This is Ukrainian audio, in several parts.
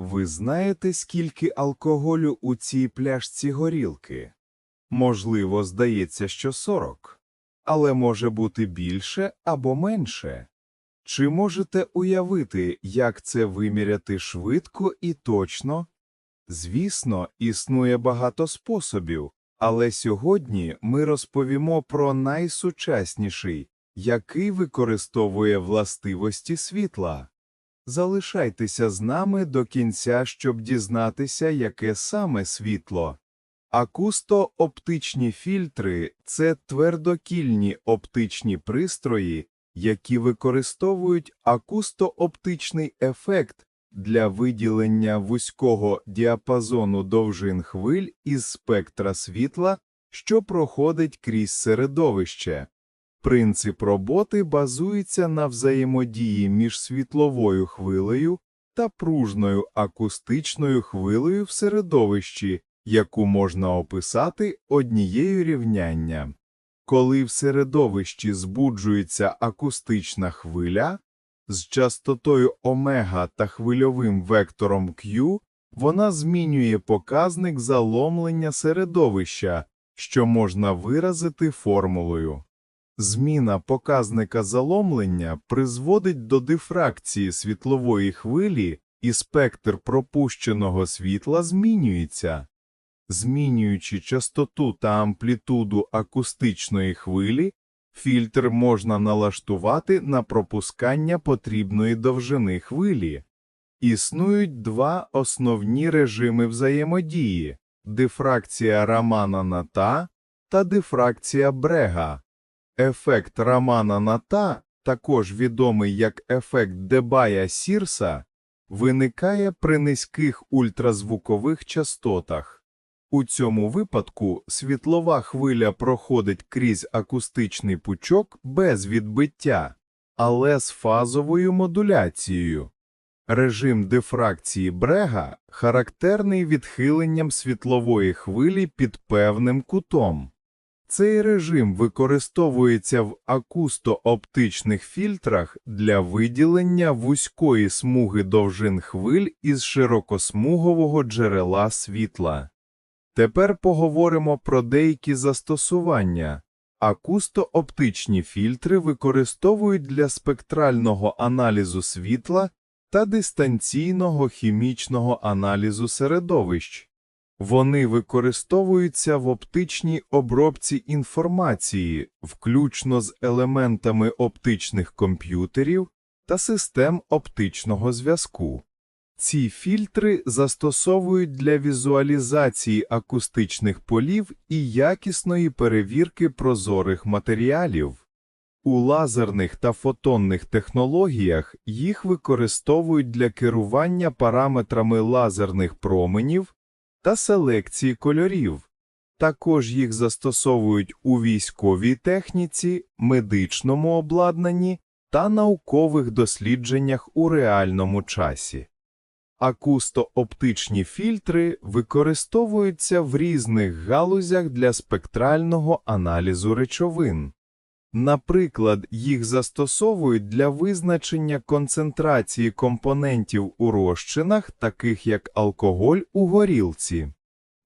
Ви знаєте, скільки алкоголю у цій пляшці горілки? Можливо, здається, що 40. Але може бути більше або менше. Чи можете уявити, як це виміряти швидко і точно? Звісно, існує багато способів, але сьогодні ми розповімо про найсучасніший, який використовує властивості світла. Залишайтеся з нами до кінця, щоб дізнатися, яке саме світло. Акусто-оптичні фільтри – це твердокільні оптичні пристрої, які використовують акусто-оптичний ефект для виділення вузького діапазону довжин хвиль із спектра світла, що проходить крізь середовище. Принцип роботи базується на взаємодії між світловою хвилею та пружною акустичною хвилею в середовищі, яку можна описати однією рівняння. Коли в середовищі збуджується акустична хвиля, з частотою омега та хвильовим вектором Q, вона змінює показник заломлення середовища, що можна виразити формулою. Зміна показника заломлення призводить до дифракції світлової хвилі, і спектр пропущеного світла змінюється. Змінюючи частоту та амплітуду акустичної хвилі, фільтр можна налаштувати на пропускання потрібної довжини хвилі. Існують два основні режими взаємодії – дифракція Рамана-Ната та дифракція Брега. Ефект Рамана-Ната, також відомий як ефект Дебая-Сірса, виникає при низьких ультразвукових частотах. У цьому випадку світлова хвиля проходить крізь акустичний пучок без відбиття, але з фазовою модуляцією. Режим дифракції Брега характерний відхиленням світлової хвилі під певним кутом. Цей режим використовується в акусто-оптичних фільтрах для виділення вузької смуги довжин хвиль із широкосмугового джерела світла. Тепер поговоримо про деякі застосування. Акусто-оптичні фільтри використовують для спектрального аналізу світла та дистанційного хімічного аналізу середовищ. Вони використовуються в оптичній обробці інформації, включно з елементами оптичних комп'ютерів та систем оптичного зв'язку. Ці фільтри застосовують для візуалізації акустичних полів і якісної перевірки прозорих матеріалів. У лазерних та фотонних технологіях їх використовують для керування параметрами лазерних променів та селекції кольорів. Також їх застосовують у військовій техніці, медичному обладнанні та наукових дослідженнях у реальному часі. Акусто-оптичні фільтри використовуються в різних галузях для спектрального аналізу речовин. Наприклад, їх застосовують для визначення концентрації компонентів у розчинах, таких як алкоголь у горілці.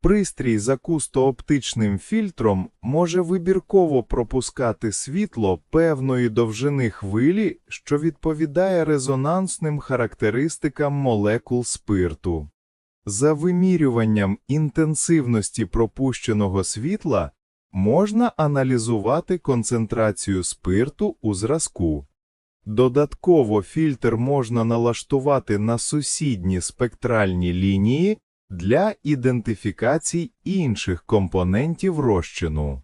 Пристрій з акусто-оптичним фільтром може вибірково пропускати світло певної довжини хвилі, що відповідає резонансним характеристикам молекул спирту. За вимірюванням інтенсивності пропущеного світла можна аналізувати концентрацію спирту у зразку. Додатково фільтр можна налаштувати на сусідні спектральні лінії для ідентифікації інших компонентів розчину.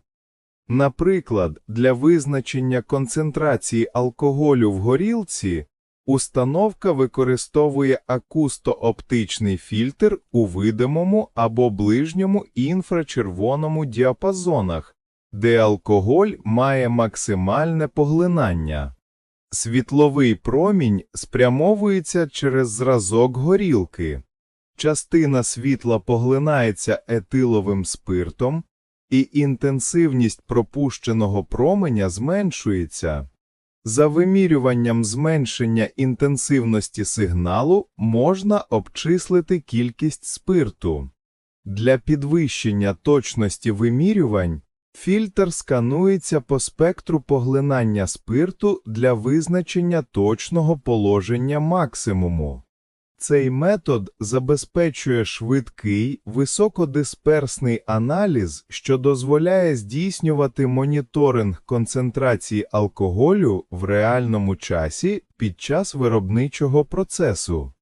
Наприклад, для визначення концентрації алкоголю в горілці установка використовує акусто-оптичний фільтр у видимому або ближньому інфрачервоному діапазонах, де алкоголь має максимальне поглинання. Світловий промінь спрямовується через зразок горілки. Частина світла поглинається етиловим спиртом, і інтенсивність пропущеного променя зменшується. За вимірюванням зменшення інтенсивності сигналу можна обчислити кількість спирту. Для підвищення точності вимірювань фільтр сканується по спектру поглинання спирту для визначення точного положення максимуму. Цей метод забезпечує швидкий, високодисперсний аналіз, що дозволяє здійснювати моніторинг концентрації алкоголю в реальному часі під час виробничого процесу.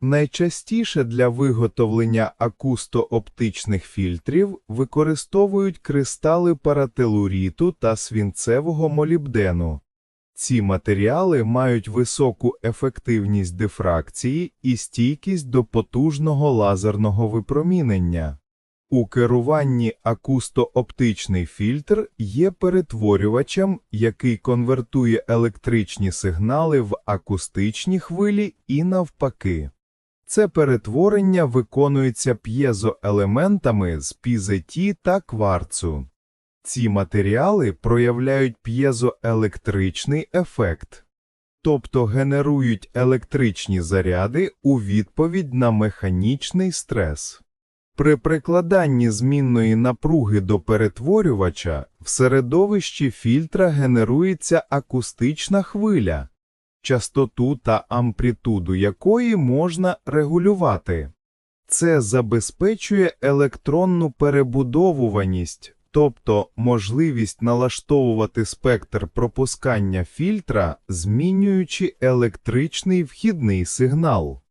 Найчастіше для виготовлення акусто-оптичних фільтрів використовують кристали парателуріту та свінцевого молібдену. Ці матеріали мають високу ефективність дифракції і стійкість до потужного лазерного випромінення. У керуванні акусто-оптичний фільтр є перетворювачем, який конвертує електричні сигнали в акустичні хвилі і навпаки. Це перетворення виконується п'єзоелементами з пізеті та кварцу. Ці матеріали проявляють п'єзоелектричний ефект, тобто генерують електричні заряди у відповідь на механічний стрес. При прикладанні змінної напруги до перетворювача в середовищі фільтра генерується акустична хвиля, частоту та амплітуду якої можна регулювати. Це забезпечує електронну перебудовуваність, тобто можливість налаштовувати спектр пропускання фільтра, змінюючи електричний вхідний сигнал.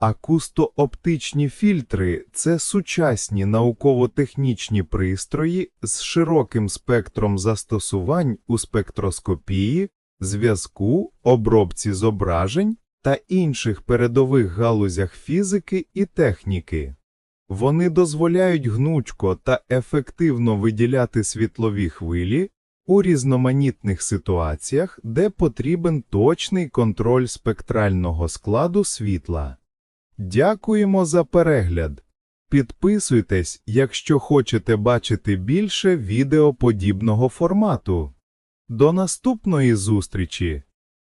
Акусто-оптичні фільтри – це сучасні науково-технічні пристрої з широким спектром застосувань у спектроскопії, зв'язку, обробці зображень та інших передових галузях фізики і техніки. Вони дозволяють гнучко та ефективно виділяти світлові хвилі у різноманітних ситуаціях, де потрібен точний контроль спектрального складу світла. Дякуємо за перегляд. Підписуйтесь, якщо хочете бачити більше відео подібного формату. До наступної зустрічі!